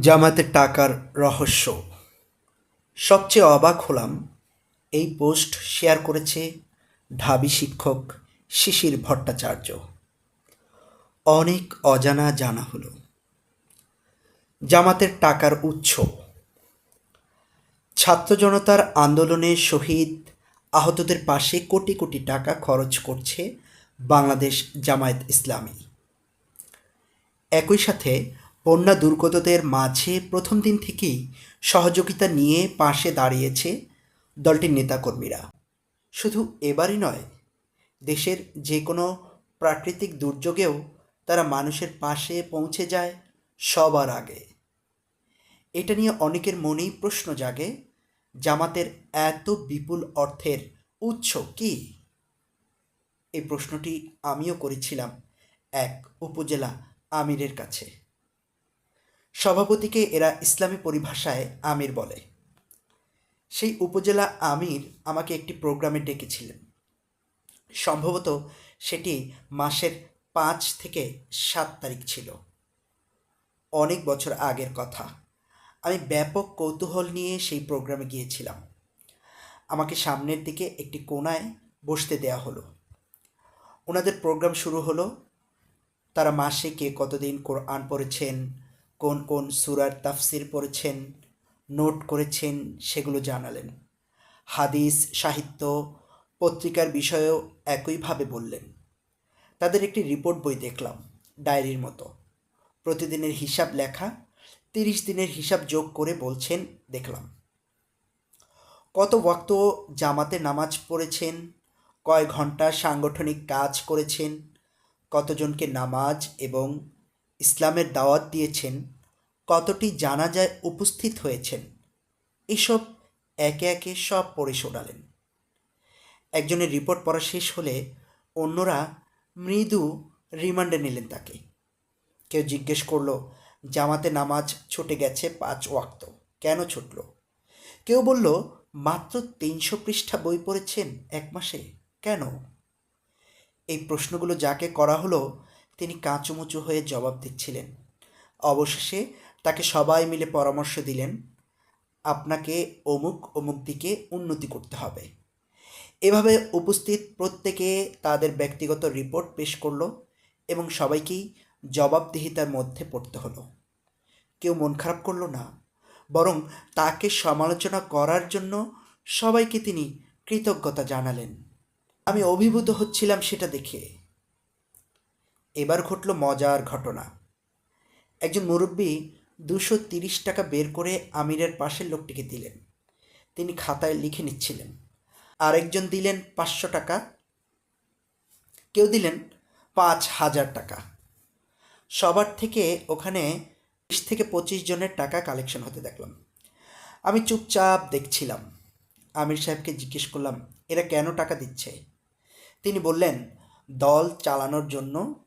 জামাতের টাকার রহস্য। সবচেয়ে অবাক হলাম, এই পোস্ট শেয়ার করেছে ঢাবি শিক্ষক শিশির ভট্টাচার্য। অনেক অজানা জানা হলো। জামাতের টাকার উৎস। ছাত্র জনতার আন্দোলনে শহীদ আহতদের পাশে কোটি কোটি টাকা খরচ করছে বাংলাদেশ জামায়াত ইসলামী। একই সাথে বন্যা দুর্গতদের মাঝে প্রথম দিন থেকেই সহযোগিতা নিয়ে পাশে দাঁড়িয়েছে দলটির নেতাকর্মীরা। শুধু এবারই নয়, দেশের যে কোনো প্রাকৃতিক দুর্যোগেও তারা মানুষের পাশে পৌঁছে যায় সবার আগে। এটা নিয়ে অনেকের মনেই প্রশ্ন জাগে, জামাতের এত বিপুল অর্থের উৎস কি? এই প্রশ্নটি আমিও করেছিলাম এক উপজেলা আমিরের কাছে। সভাপতিকে এরা ইসলামী পরিভাষায় আমির বলে। সেই উপজেলা আমির আমাকে একটি প্রোগ্রামে ডেকেছিলেন। সম্ভবত সেটি মাসের পাঁচ থেকে সাত তারিখ ছিল। অনেক বছর আগের কথা। আমি ব্যাপক কৌতূহল নিয়ে সেই প্রোগ্রামে গিয়েছিলাম। আমাকে সামনের দিকে একটি কোনায় বসতে দেয়া হলো। ওনাদের প্রোগ্রাম শুরু হলো, তারা মাসে কে কতদিন কোরআন পড়েছেন কোন কোন সুরার তাফসির পড়েছেন, নোট করেছেন সেগুলো জানালেন। হাদিস, সাহিত্য, পত্রিকার বিষয়েও একইভাবে বললেন। তাদের একটি রিপোর্ট বই দেখলাম, ডায়েরির মতো। প্রতিদিনের হিসাব লেখা, তিরিশ দিনের হিসাব যোগ করে বলছেন, দেখলাম। কত ওয়াক্ত জামাতে নামাজ পড়েছেন, কয় ঘণ্টা সাংগঠনিক কাজ করেছেন, কতজনকে নামাজ এবং ইসলামের দাওয়াত দিয়েছেন, কতটি জানাজায় উপস্থিত হয়েছেন, এসব একে একে সব পড়ে শোনালেন। একজনের রিপোর্ট পড়া শেষ হলে অন্যরা মৃদু রিমান্ডে নিলেন তাকে। কেউ জিজ্ঞেস করল, জামাতে নামাজ ছুটে গেছে পাঁচ ওয়াক্ত, কেন ছুটল? কেউ বলল, মাত্র তিনশো পৃষ্ঠা বই পড়েছেন এক মাসে, কেন? এই প্রশ্নগুলো যাকে করা হলো তিনি কাঁচুমুচু হয়ে জবাব দিচ্ছিলেন। অবশেষে তাকে সবাই মিলে পরামর্শ দিলেন, আপনাকে অমুক অমুক দিকে উন্নতি করতে হবে। এভাবে উপস্থিত প্রত্যেকে তাদের ব্যক্তিগত রিপোর্ট পেশ করল এবং সবাইকেই জবাবদিহিতার মধ্যে পড়তে হলো। কেউ মন খারাপ করল না, বরং তাকে সমালোচনা করার জন্য সবাইকে তিনি কৃতজ্ঞতা জানালেন। আমি অভিভূত হচ্ছিলাম সেটা দেখে। এবার ঘটল মজার ঘটনা। একজন মুরব্বী দুশো তিরিশ টাকা বের করে আমিরের পাশের লোকটিকে দিলেন। তিনি খাতায় লিখে নিচ্ছিলেন, আরেকজন দিলেন পাঁচশো টাকা, কেউ দিলেন পাঁচ হাজার টাকা। সবার থেকে ওখানে বিশ থেকে পঁচিশ জনের টাকা কালেকশন হতে দেখলাম। আমি চুপচাপ দেখছিলাম। আমির সাহেবকে জিজ্ঞেস করলাম, এরা কেন টাকা দিচ্ছে? তিনি বললেন, দল চালানোর জন্য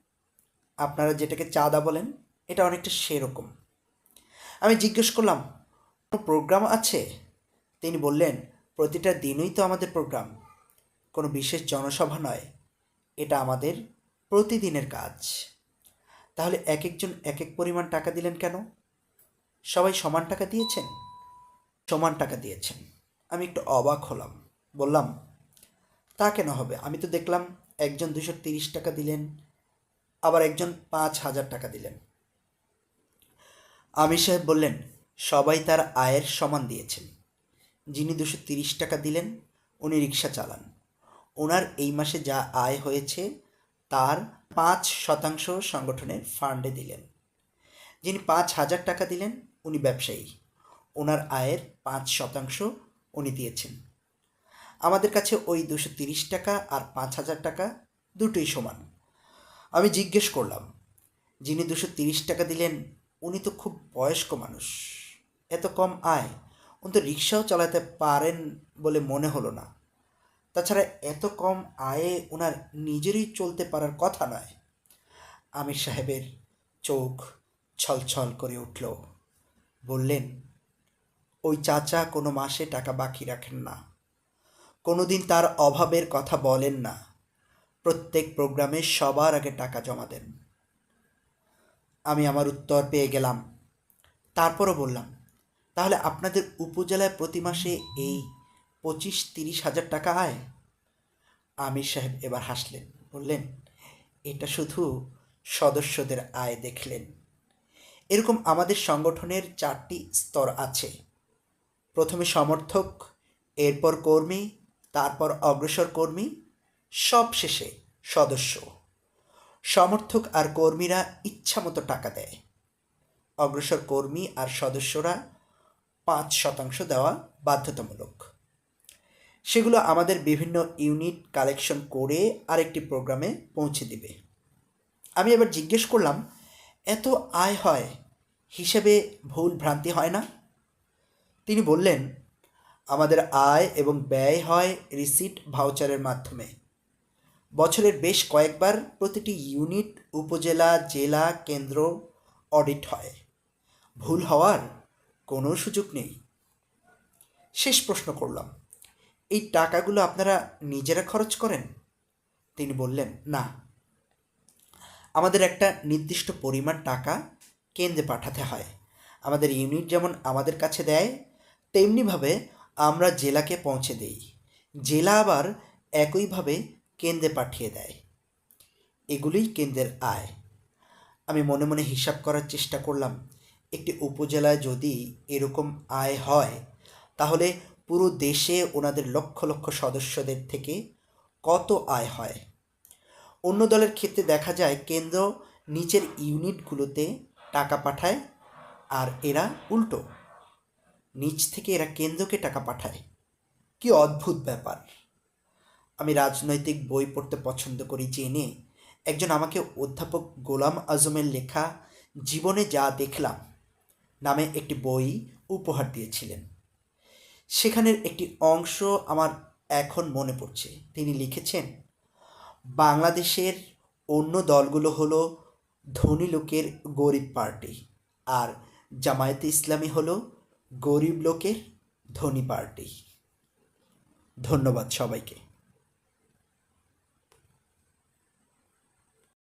আপনারা যেটাকে চাঁদা বলেন, এটা অনেকটা সেরকম। আমি জিজ্ঞেস করলাম, কোনো প্রোগ্রাম আছে? তিনি বললেন, প্রতিটা দিনই তো আমাদের প্রোগ্রাম কোনো বিশেষ জনসভা নয়। এটা আমাদের প্রতিদিনের কাজ। তাহলে এক একজন এক এক পরিমাণ টাকা দিলেন কেন? সবাই সমান টাকা দিয়েছেন? সমান টাকা দিয়েছেন। আমি একটু অবাক হলাম। বললাম, তা কেন হবে? আমি তো দেখলাম একজন দুশো তিরিশ টাকা দিলেন। আবার একজন পাঁচ হাজার টাকা দিলেন। আমির সাহেব বললেন, সবাই তার আয়ের সমান দিয়েছেন। যিনি দুশো তিরিশ টাকা দিলেন, উনি রিক্সা চালান। ওনার এই মাসে যা আয় হয়েছে, তার পাঁচ শতাংশ সংগঠনের ফান্ডে দিলেন। যিনি পাঁচ হাজার টাকা দিলেন, উনি ব্যবসায়ী। ওনার আয়ের পাঁচ শতাংশ উনি দিয়েছেন। আমাদের কাছে ওই দুশো তিরিশ টাকা আর পাঁচ হাজার টাকা দুটোই সমান। আমি জিজ্ঞেস করলাম, যিনি দুশো তিরিশ টাকা দিলেন, উনি তো খুব বয়স্ক মানুষ। এত কম আয়, উনি তো রিক্সাও চালাতে পারেন বলে মনে হলো না। তাছাড়া এত কম আয়ে ওনার নিজেরই চলতে পারার কথা নয়। আমির সাহেবের চোখ ছলছল করে উঠল। বললেন, ওই চাচা কোনো মাসে টাকা বাকি রাখেন না। কোনোদিন তার অভাবের কথা বলেন না। প্রত্যেক প্রোগ্রামে সবার আগে টাকা জমা দেন। আমি আমার উত্তর পেয়ে গেলাম। তারপরও বললাম, তাহলে আপনাদের উপজেলায় প্রতি মাসে এই পঁচিশ তিরিশ হাজার টাকা আয়? আমির সাহেব এবার হাসলেন, বললেন, এটা শুধু সদস্যদের আয় দেখলেন। এরকম আমাদের সংগঠনের চারটি স্তর আছে। প্রথমে সমর্থক, এরপর কর্মী, তারপর অগ্রসর কর্মী সব শেষে সদস্য। সমর্থক আর কর্মীরা ইচ্ছামতো টাকা দেয়। অগ্রসর কর্মী আর সদস্যরা পাঁচ শতাংশ দেওয়া বাধ্যতামূলক। সেগুলো আমাদের বিভিন্ন ইউনিট কালেকশন করে আরেকটি প্রোগ্রামে পৌঁছে দিবে। আমি এবার জিজ্ঞেস করলাম, এত আয় হয়, হিসেবে ভুল ভ্রান্তি হয় না? তিনি বললেন, আমাদের আয় এবং ব্যয় হয় রিসিট ভাউচারের মাধ্যমে। বছরের বেশ কয়েকবার প্রতিটি ইউনিট উপজেলা, জেলা, কেন্দ্র অডিট হয়। ভুল হওয়ার কোনো সুযোগ নেই। শেষ প্রশ্ন করলাম, এই টাকাগুলো আপনারা নিজেরা খরচ করেন? তিনি বললেন, না। আমাদের একটা নির্দিষ্ট পরিমাণ টাকা কেন্দ্রে পাঠাতে হয়। আমাদের ইউনিট যেমন আমাদের কাছে দেয়, তেমনিভাবে আমরা জেলাকে পৌঁছে দেই। জেলা আবার একইভাবে কেন্দ্রে পাঠিয়ে দেয়। এগুলোই কেন্দ্রের আয়। আমি মনে মনে হিসাব করার চেষ্টা করলাম, একটি উপজেলায় যদি এরকম আয় হয়, তাহলে পুরো দেশে ওনাদের লক্ষ লক্ষ সদস্যদের থেকে কত আয় হয়? অন্য দলের ক্ষেত্রে দেখা যায় কেন্দ্র নিচের ইউনিটগুলোতে টাকা পাঠায় আর এরা উল্টো, নিচ থেকে এরা কেন্দ্রকে টাকা পাঠায়। কি অদ্ভুত ব্যাপার! আমি রাজনৈতিক বই পড়তে পছন্দ করি জেনে একজন আমাকে অধ্যাপক গোলাম আজমের লেখা জীবনে যা দেখলাম নামে একটি বই উপহার দিয়েছিলেন। সেখানের একটি অংশ আমার এখন মনে পড়ছে। তিনি লিখেছেন, বাংলাদেশের অন্য দলগুলো হলো ধনী লোকের গরিব পার্টি আর জামায়াতে ইসলামী হলো গরিব লোকের ধনী পার্টি। ধন্যবাদ সবাইকে।